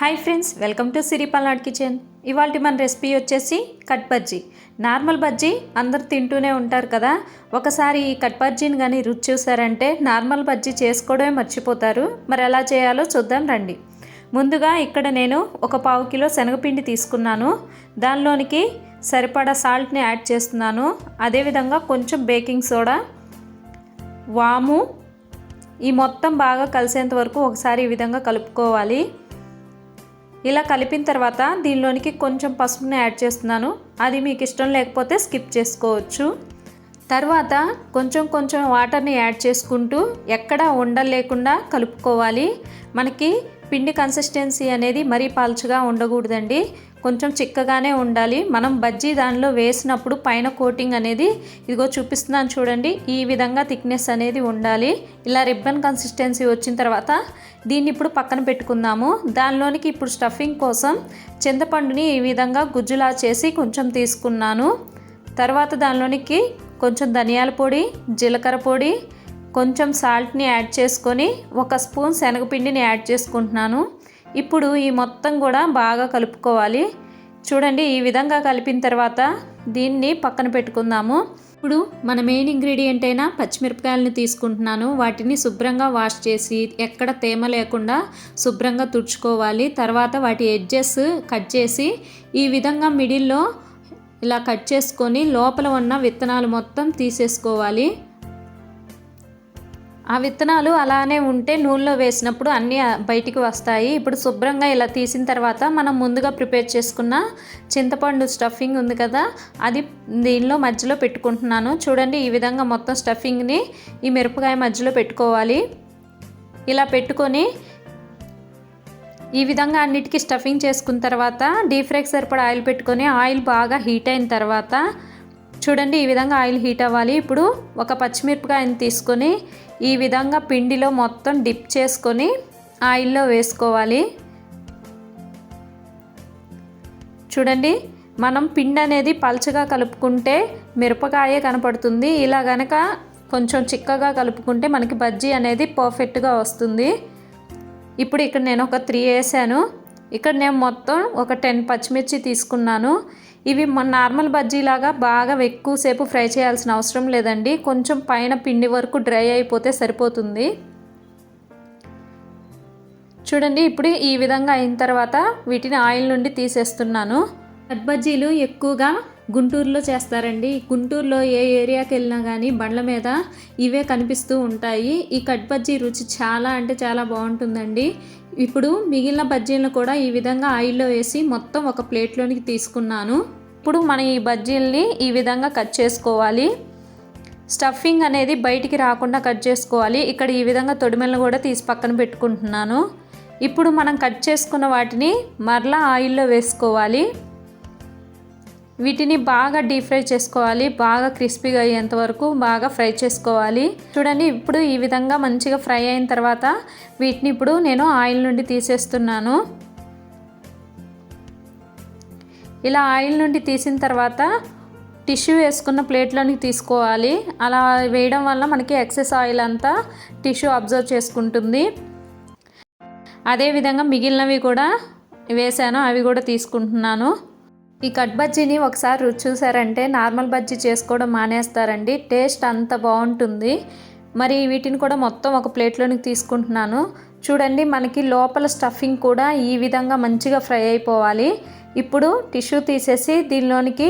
Hi friends welcome to Siripalnad kitchen. ఇవాళ మన recipe వచ్చేసి కట్ బజ్జీ. నార్మల్ బజ్జీ అందరు తింటూనే ఉంటారు కదా. ఒకసారి ఈ కట్ బజ్జీని కానీ రుచి చూసారంటే నార్మల్ బజ్జీ చేసుకోవడమే మర్చిపోతారు. మరి ఎలా చేయాలో చూద్దాం రండి. ముందుగా ఇక్కడ నేను ఒక పావు కిలో శనగపిండి తీసుకున్నాను. దానిలోనికి సరిపడా సాల్ట్ని యాడ్ చేస్తున్నాను. అదేవిధంగా కొంచెం బేకింగ్ సోడా వాము ఈ మొత్తం బాగా కలిసేంత వరకు ఒకసారి ఈ విధంగా కలుపుకోవాలి. ఇలా కలిపిన తర్వాత దీనిలోనికి కొంచెం పసుపుని యాడ్ చేస్తున్నాను. అది మీకు ఇష్టం లేకపోతే స్కిప్ చేసుకోవచ్చు. తర్వాత కొంచెం కొంచెం వాటర్ని యాడ్ చేసుకుంటూ ఎక్కడా ఉండలు లేకుండా కలుపుకోవాలి. మనకి పిండి కన్సిస్టెన్సీ అనేది మరీ పాల్చగా ఉండకూడదండి. కొంచెం చిక్కగానే ఉండాలి. మనం బజ్జీ దానిలో వేసినప్పుడు పైన కోటింగ్ అనేది ఇదిగో చూపిస్తున్నాను చూడండి. ఈ విధంగా థిక్నెస్ అనేది ఉండాలి. ఇలా రిబ్బన్ కన్సిస్టెన్సీ వచ్చిన తర్వాత దీన్ని ఇప్పుడు పక్కన పెట్టుకుందాము. దానిలోనికి ఇప్పుడు స్టఫింగ్ కోసం చింతపండుని ఈ విధంగా గుజ్జులా చేసి కొంచెం తీసుకున్నాను. తర్వాత దానిలోనికి కొంచెం ధనియాల పొడి జీలకర్ర పొడి కొంచెం సాల్ట్ని యాడ్ చేసుకొని ఒక స్పూన్ శనగపిండిని యాడ్ చేసుకుంటున్నాను. ఇప్పుడు ఈ మొత్తం కూడా బాగా కలుపుకోవాలి. చూడండి ఈ విధంగా కలిపిన తర్వాత దీన్ని పక్కన పెట్టుకుందాము. ఇప్పుడు మన మెయిన్ ఇంగ్రీడియంట్ అయిన పచ్చిమిరపకాయలను తీసుకుంటున్నాను. వాటిని శుభ్రంగా వాష్ చేసి ఎక్కడ తేమ లేకుండా శుభ్రంగా తుడుచుకోవాలి. తర్వాత వాటి ఎడ్జెస్ కట్ చేసి ఈ విధంగా మిడిల్లో ఇలా కట్ చేసుకొని లోపల ఉన్న విత్తనాలు మొత్తం తీసేసుకోవాలి. ఆ విత్తనాలు అలానే ఉంటే నూనెలో వేసినప్పుడు అన్నీ బయటికి వస్తాయి. ఇప్పుడు శుభ్రంగా ఇలా తీసిన తర్వాత మనం ముందుగా ప్రిపేర్ చేసుకున్న చింతపండు స్టఫింగ్ ఉంది కదా అది దీనిలో మధ్యలో పెట్టుకుంటున్నాను. చూడండి ఈ విధంగా మొత్తం స్టఫింగ్ని ఈ మిరపకాయ మధ్యలో పెట్టుకోవాలి. ఇలా పెట్టుకొని ఈ విధంగా అన్నిటికీ స్టఫింగ్ చేసుకున్న తర్వాత డీప్ ఫ్రైకి సరిపడా ఆయిల్ పెట్టుకొని ఆయిల్ బాగా హీట్ అయిన తర్వాత చూడండి ఈ విధంగా ఆయిల్ హీట్ అవ్వాలి. ఇప్పుడు ఒక పచ్చిమిరపకాయని తీసుకొని ఈ విధంగా పిండిలో మొత్తం డిప్ చేసుకొని ఆయిల్లో వేసుకోవాలి. చూడండి మనం పిండి అనేది పల్చగా కలుపుకుంటే మిరపకాయే కనపడుతుంది. ఇలా గనక కొంచెం చిక్కగా కలుపుకుంటే మనకి బజ్జీ అనేది పర్ఫెక్ట్గా వస్తుంది. ఇప్పుడు ఇక్కడ నేను ఒక త్రీ వేసాను. ఇక్కడ నేను మొత్తం ఒక టెన్ పచ్చిమిర్చి తీసుకున్నాను. ఇవి నార్మల్ బజ్జీలాగా బాగా ఎక్కువసేపు ఫ్రై చేయాల్సిన అవసరం లేదండి. కొంచెం పైన పిండి వరకు డ్రై అయిపోతే సరిపోతుంది. చూడండి ఇప్పుడు ఈ విధంగా అయిన తర్వాత వీటిని ఆయిల్ నుండి తీసేస్తున్నాను. కట్ బజ్జీలు ఎక్కువగా గుంటూరులో చేస్తారండి. గుంటూరులో ఏ ఏరియాకి వెళ్ళినా కానీ బండ్ల మీద ఇవే కనిపిస్తూ ఉంటాయి. ఈ కట్ బజ్జీ రుచి చాలా అంటే చాలా బాగుంటుందండి. ఇప్పుడు మిగిలిన బజ్జీలను కూడా ఈ విధంగా ఆయిల్లో వేసి మొత్తం ఒక ప్లేట్లోనికి తీసుకున్నాను. ఇప్పుడు మనం ఈ బజ్జీల్ని ఈ విధంగా కట్ చేసుకోవాలి. స్టఫింగ్ అనేది బయటికి రాకుండా కట్ చేసుకోవాలి. ఇక్కడ ఈ విధంగా తొడిమెలను కూడా తీసి పక్కన పెట్టుకుంటున్నాను. ఇప్పుడు మనం కట్ చేసుకున్న వాటిని మరలా ఆయిల్లో వేసుకోవాలి. వీటిని బాగా డీప్ ఫ్రై చేసుకోవాలి. బాగా క్రిస్పీగా అయ్యేంత వరకు బాగా ఫ్రై చేసుకోవాలి. చూడండి ఇప్పుడు ఈ విధంగా మంచిగా ఫ్రై అయిన తర్వాత వీటిని ఇప్పుడు నేను ఆయిల్ నుండి తీసేస్తున్నాను. ఇలా ఆయిల్ నుండి తీసిన తర్వాత టిష్యూ వేసుకున్న ప్లేట్లోనికి తీసుకోవాలి. అలా వేయడం వల్ల మనకి ఎక్సెస్ ఆయిల్ అంతా టిష్యూ అబ్జర్వ్ చేసుకుంటుంది. అదేవిధంగా మిగిలినవి కూడా వేసాను అవి కూడా తీసుకుంటున్నాను. ఈ కట్ బజ్జీని ఒకసారి రుచి చూసారంటే నార్మల్ బజ్జీ చేసుకోవడం మానేస్తారండి. టేస్ట్ అంత బాగుంటుంది. మరి వీటిని కూడా మొత్తం ఒక ప్లేట్లోనికి తీసుకుంటున్నాను. చూడండి మనకి లోపల స్టఫింగ్ కూడా ఈ విధంగా మంచిగా ఫ్రై అయిపోవాలి. ఇప్పుడు టిష్యూ తీసేసి దీనిలోనికి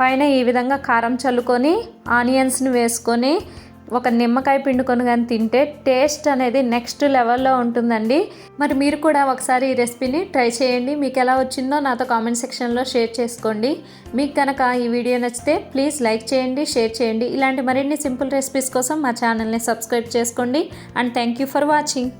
పైన ఈ విధంగా కారం చల్లుకొని ఆనియన్స్ని వేసుకొని ఒక నిమ్మకాయ పిండుకొని కానీ తింటే టేస్ట్ అనేది నెక్స్ట్ లెవెల్లో ఉంటుందండి. మరి మీరు కూడా ఒకసారి ఈ రెసిపీని ట్రై చేయండి. మీకు ఎలా వచ్చిందో నాతో కామెంట్ సెక్షన్లో షేర్ చేసుకోండి. మీకు కనుక ఈ వీడియో నచ్చితే ప్లీజ్ లైక్ చేయండి షేర్ చేయండి. ఇలాంటి మరిన్ని సింపుల్ రెసిపీస్ కోసం మా ఛానల్ని సబ్స్క్రైబ్ చేసుకోండి. And thank you for watching.